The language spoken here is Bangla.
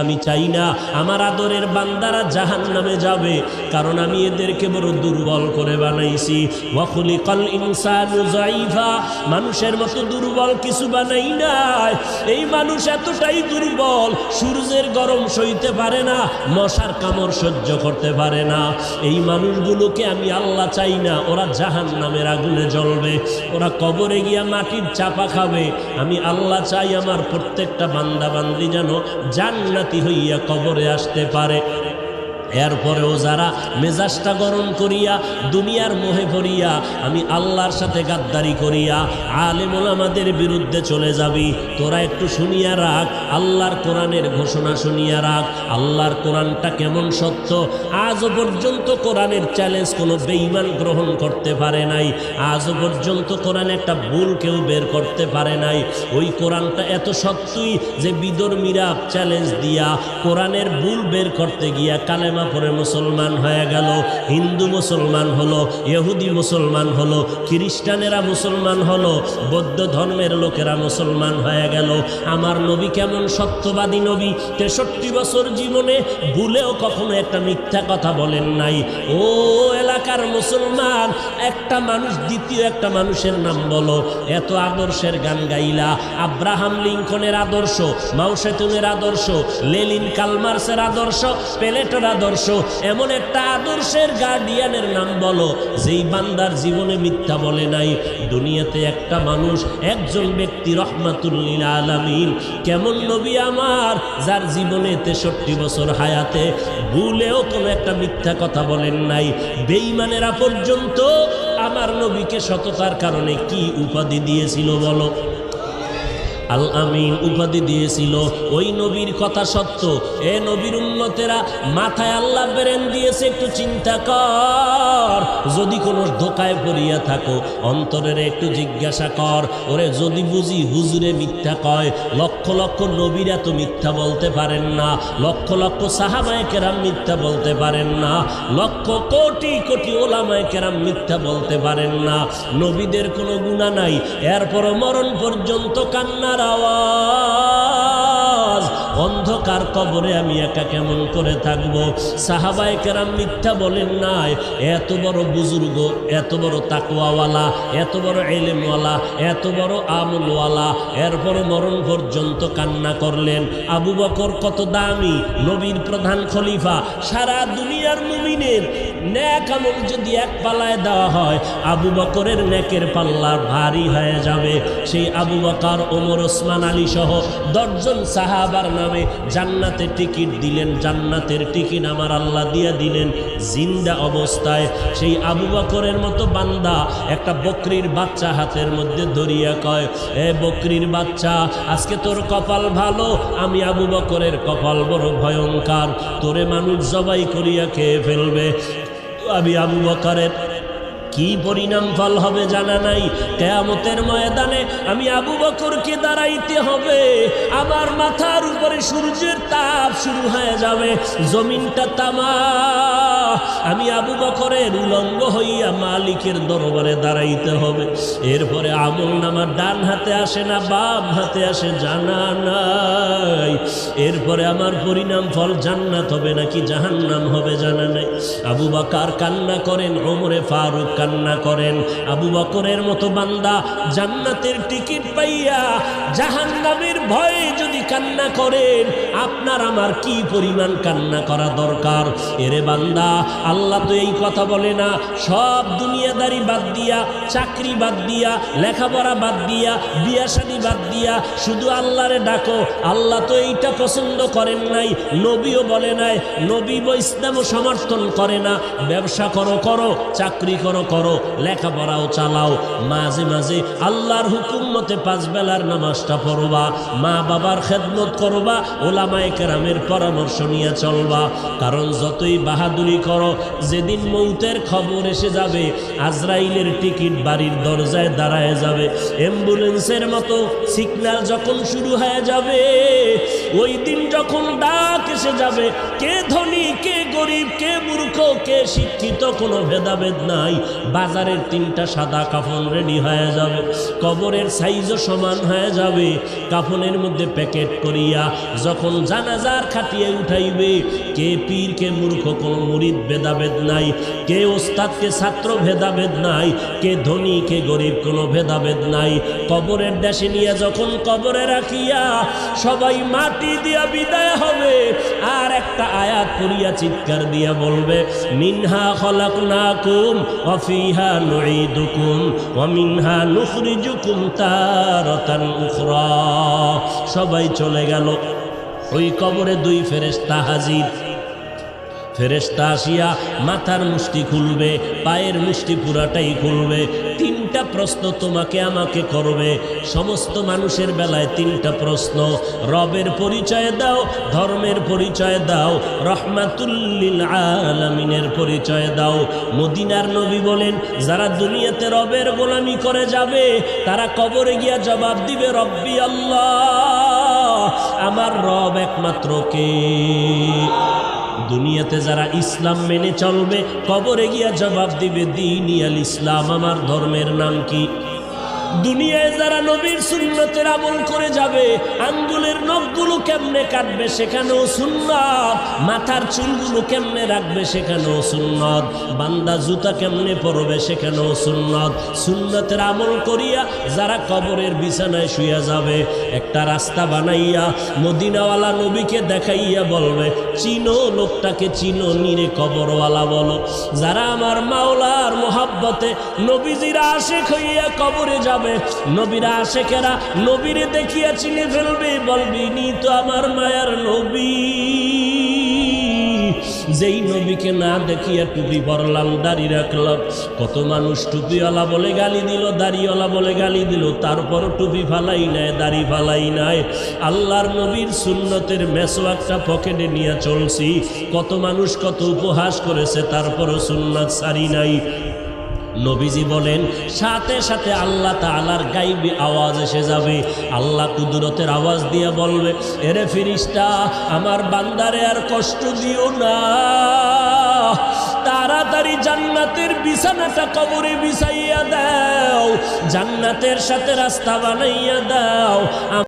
আমি চাই না, আমার আদরের বান্দারা জাহান নামে যাবে, কারণ আমি এদেরকে বড় দুর্বল করে বানাইছি। ওয়াকুলি কল ইনসানু জাইফা মানুষের মতো দুর্বল কিছু বানাই নাই। এই মানুষ এতটাই দুর্বল, সূর্যের গরম সইতে পারে না, মশার কামড় সহ্য করতে পারে না। এই মানুষগুলোকে আমি আল্লাহ চাই না, ওরা জাহান নামের আগুনে জ্বলবে, ওরা কবরে গিয়া মাটির চাপা খাবে। আমি আল্লাহ চাই আমার প্রত্যেকটা বান্দা বান্দি যেন জান্নাতি হইয়া কবরে আসতে পারে। এরপরেও যারা মেজাজটা গরম করিয়া দুনিয়ার মোহে পড়িয়া আমি আল্লাহর সাথে গাদ্দারি করিয়া আলেমুল আমাদের বিরুদ্ধে চলে যাবি, তোরা একটু শুনিয়া রাখ, আল্লাহর কোরআনের ঘোষণা শুনিয়া রাখ, আল্লাহর কোরআনটা কেমন সত্য? আজও পর্যন্ত কোরআনের চ্যালেঞ্জ কোনো বেঈমান গ্রহণ করতে পারে নাই, আজও পর্যন্ত কোরআন একটা ভুল কেউ বের করতে পারে নাই। ওই কোরআনটা এত সত্যই যে বিদর্মীরা চ্যালেঞ্জ দিয়া কোরআনের ভুল বের করতে গিয়া কালেমা পরে মুসলমান হয়ে গেল, হিন্দু মুসলমান হলো, ইহুদি মুসলমান হলো, খ্রিস্টানেরা মুসলমান হলো, বৌদ্ধ ধর্মের লোকেরা মুসলমান হয়ে গেল। আমার নবী কেমন সত্যবাদী নবী? তেষট্টি বছর জীবনে ভুলেও কখনো একটা মিথ্যা কথা বলেন নাই। ও এলাকার মুসলমান, একটা মানুষ দ্বিতীয় একটা মানুষের নাম বলো। এত আদর্শের গান গাইলা, আব্রাহাম লিঙ্কনের আদর্শ মাউসেতুনের আদর্শ, লেলিন কালমার্সের আদর্শ, পেলেটের আদর্শ এমন একটা আদর্শের গার্ডিয়ানের নাম বলো, যেই বান্দার জীবনে মিথ্যা বলে নাই। দুনিয়াতে একটা মানুষ, একজন ব্যক্তি রহমাতুল্লিল আলামিন। কেমন নবী আমার, যার জীবনে তেষট্টি বছর হায়াতে ভুলেও কোনো একটা মিথ্যা কথা বলেন নাই। বেঈমানেরা পর্যন্ত আমার নবীকে সততার কারণে কি উপাধি দিয়েছিল বলো? আল আমিন উপাধি দিয়েছিল। ওই নবীর কথা সত্য। এ নবীর উন্নতেরা মাথায় আল্লাহ বেরেন দিয়েছে, একটু চিন্তা কর। যদি কোনো ধোকায় পড়িয়া থাকো, অন্তরের একটু জিজ্ঞাসা কর। ওরে, যদি বুঝি হুজুরে মিথ্যা কয়, লক্ষ লক্ষ নবীরা তো মিথ্যা বলতে পারেন না। লক্ষ লক্ষ সাহাবায় কেরাম মিথ্যা বলতে পারেন না। লক্ষ কোটি কোটি ওলামায় কেরাম মিথ্যা বলতে পারেন না। নবীদের কোনো গুণা নাই। এরপর মরণ পর্যন্ত কান্নার আওয়াজ অন্ধকার কবরে আমি একা কেমন করে থাকব? সাহাবায় কেরাম মিথ্যা বলেন নাই, এত বড় বুজুর্গ, এত বড় তাকুয়াওয়ালা এত বড় এলেমওয়ালা এত বড় আমলওয়ালা, এরপর মরণ পর্যন্ত কান্না করলেন। আবু বকর কত দামি, নবীর প্রধান খলিফা, সারা দুনিয়ার মুমিনের ন্যাক আমল যদি এক পালায় দেওয়া হয়, আবু বকরের নেকের পাল্লা ভারী হয়ে যাবে। সেই আবু বকর, ওমর, ওসমান, আলী সহ দশজন সাহাবার নামে জান্নাতের টিকিট দিলেন, জান্নাতের টিকিট আমার আল্লাহ দিয়া দিলেন। জিন্দা অবস্থায় সেই আবু বকরের মতো বান্দা একটা বকরির বাচ্চা হাতের মধ্যে ধরিয়া কয়, এ বকরির বাচ্চা, আজকে তোর কপাল ভালো, আমি আবু বকরের কপাল বড় ভয়ঙ্কর, তোরে মানুষ জবাই করিয়া খেয়ে ফেলবে। আমি আবু বকরের কি পরিণাম ফল হবে জানা নাই? কেয়ামতের ময়দানে আমি আবু বকরকে দাঁড়াইতে হবে। আমার মাথার উপরে সূর্যের তাপ শুরু হয়ে যাবে। জমিনটা তামা। আমি আবু বকরের উলঙ্গ হইয়া মালিকের দরবারে দাঁড়াইতে হবে। এরপরে আমল নামার ডান হাতে আসে না, বাম হাতে আসে, জানা নাই। এরপরে আমার পরিণাম ফল জান্নাত হবে নাকি জাহান্নাম হবে জানা নাই। আবু বাকার কান্না করেন, ওমরে ফারুক কান্না করেন। আবু বকরের মতো বান্দা জান্নাতের টিকিট পাইয়া জাহান্নামের ভয়ে যদি কান্না করেন, আপনার আমার কি পরিমাণ কান্না করা দরকার? এরে বান্দা, আল্লাহ তো এই কথা বলে না। সব দুনিয়াদারি বাদ দিয়া, চাকরি বাদ দিয়া, লেখাপড়া বাদ দিয়া বিয়াশাদি বাদ দিয়া, শুধু আল্লাহরে ডাকো। আল্লাহ তো এইটা পছন্দ করেন নাই, নবীও বলে নাই, নবী বা ইসলামও সমর্থন করে না। ব্যবসা করো করো, চাকরি করো করো, লেখাপড়াও চালাও। মাঝে মাঝে আল্লাহর হুকুম মতে পাঁচ বেলার নামাজটা পড়বা, মা বাবার খেদমত করবা, ওলামায় কেরামের পরামর্শ নিয়ে চলবা। কারণ যতই বাহাদুরি করো, যেদিন মৌতের খবর এসে যাবে, আজরাইলের টিকিট বাড়ির দরজায় দাঁড়ায় যাবে। অ্যাম্বুলেন্সের মতো সিগনাল যখন শুরু হয়ে যাবে, ওই দিন যখন ডাক এসে যাবে কে ধনী কে গরিব, কে মূর্খ, কে শিক্ষিত, কোনো ভেদাভেদ নাই। বাজারের তিনটা সাদা কাফন রেডি হয়ে যাবে। কবরের সাইজও সমান হয়ে যাবে। কাফনের মধ্যে প্যাকেট করিয়া যখন জানাজার খাটিয়ে উঠাইবে, কে পীর, কে মূর্খ, কোনো মুরিদ ভেদাভেদ নাই। কে ওস্তাদ, কে ছাত্র ভেদাভেদ নাই। কে ধনী, কে গরিব, কোনো ভেদাভেদ নাই। কবরের দেশে নিয়ে যখন কবরে রাখিয়া সবাই মাটি দিয়া বিদায় হবে, আর একটা আয়াত পড়িয়া চিৎকার দিয়া বলবে, মিনহা খলাক না কুম অফিহা নুই দুকুম মিনহা নুখরিজুকুম জুকুম উখরা। সবাই চলে গেল। ওই কবরে দুই ফেরেস্তা হাজির। ফেরেস্তা আসিয়া মাথার মুষ্টি খুলবে, পায়ের মুষ্টি পুরাটাই খুলবে, তিনটা প্রশ্ন তোমাকে আমাকে করবে। সমস্ত মানুষের বেলায় তিনটা প্রশ্ন, রবের পরিচয় দাও, ধর্মের পরিচয় দাও, রহমাতুল্লিল আলমিনের পরিচয় দাও। মদিনার নবী বলেন, যারা দুনিয়াতে রবের গোলামি করে যাবে, তারা কবরে গিয়া জবাব দিবে, রব্বি আল্লাহ, আমার রব একমাত্র কে? দুনিয়াতে যারা ইসলাম মেনে চলবে, কবরে গিয়া জবাব দিবে, দিন ইয়াল ইসলাম, আমার ধর্মের নাম কি? দুনিয়ায় যারা নবীর সুন্নতের আমল করে যাবে, আঙ্গুলের নখগুলো কেমনে কাটবে সেখানেও সুন্নত, মাথার চুলগুলো কেমনে রাখবে সেখানেও সুন্নত, বান্দা জুতা কেমনে পরবে সেখানেও সুন্নত, সুন্নতের আমল করিয়া যারা কবরের বিছানায় শুয়ে যাবে, একটা রাস্তা বানাইয়া মদিনাওয়ালা নবীকে দেখাইয়া বলবে, চিনো লোকটাকে, চিনো নিরে কবরওয়ালা বলো। যারা আমার মাওলার মোহাব্বতে নবীজিরা আশেখ হইয়া কবরে যাবে নবীরা আশেখেরা নবীরে দেখিয়া চিনে ফেলবে, বলবি নি তো আমার মায়ার নবী। যেই নবীকে না দেখিয়া টুপি পরলাম, দাড়ি রাখলাম, কত মানুষ টুপিওয়ালা বলে গালি দিল, দাড়িওয়ালা বলে গালি দিল তারপরও টুপি ফালাই নাই, দাড়ি ফালাই নাই। আল্লাহর নবীর সুন্নতের মেসোয়াকটা পকেটে নিয়ে চলছি। কত মানুষ কত উপহাস করেছে, তারপরও সুন্নত সারি নাই। নবীজি বলেন, সাথে সাথে আল্লাহ তালার গাইবি আওয়াজ এসে যাবে। আল্লাহ কুদরতের আওয়াজ দিয়ে বলবে, এরে ফিরিস্তা, আমার বান্দারে আর কষ্ট দিও না। তাড়াতাড়ি জান্নাতের বিছানাটা কবরে বিছাইয়া দাও, জান্নাতের সাথে রাস্তা বানাইয়া দাও।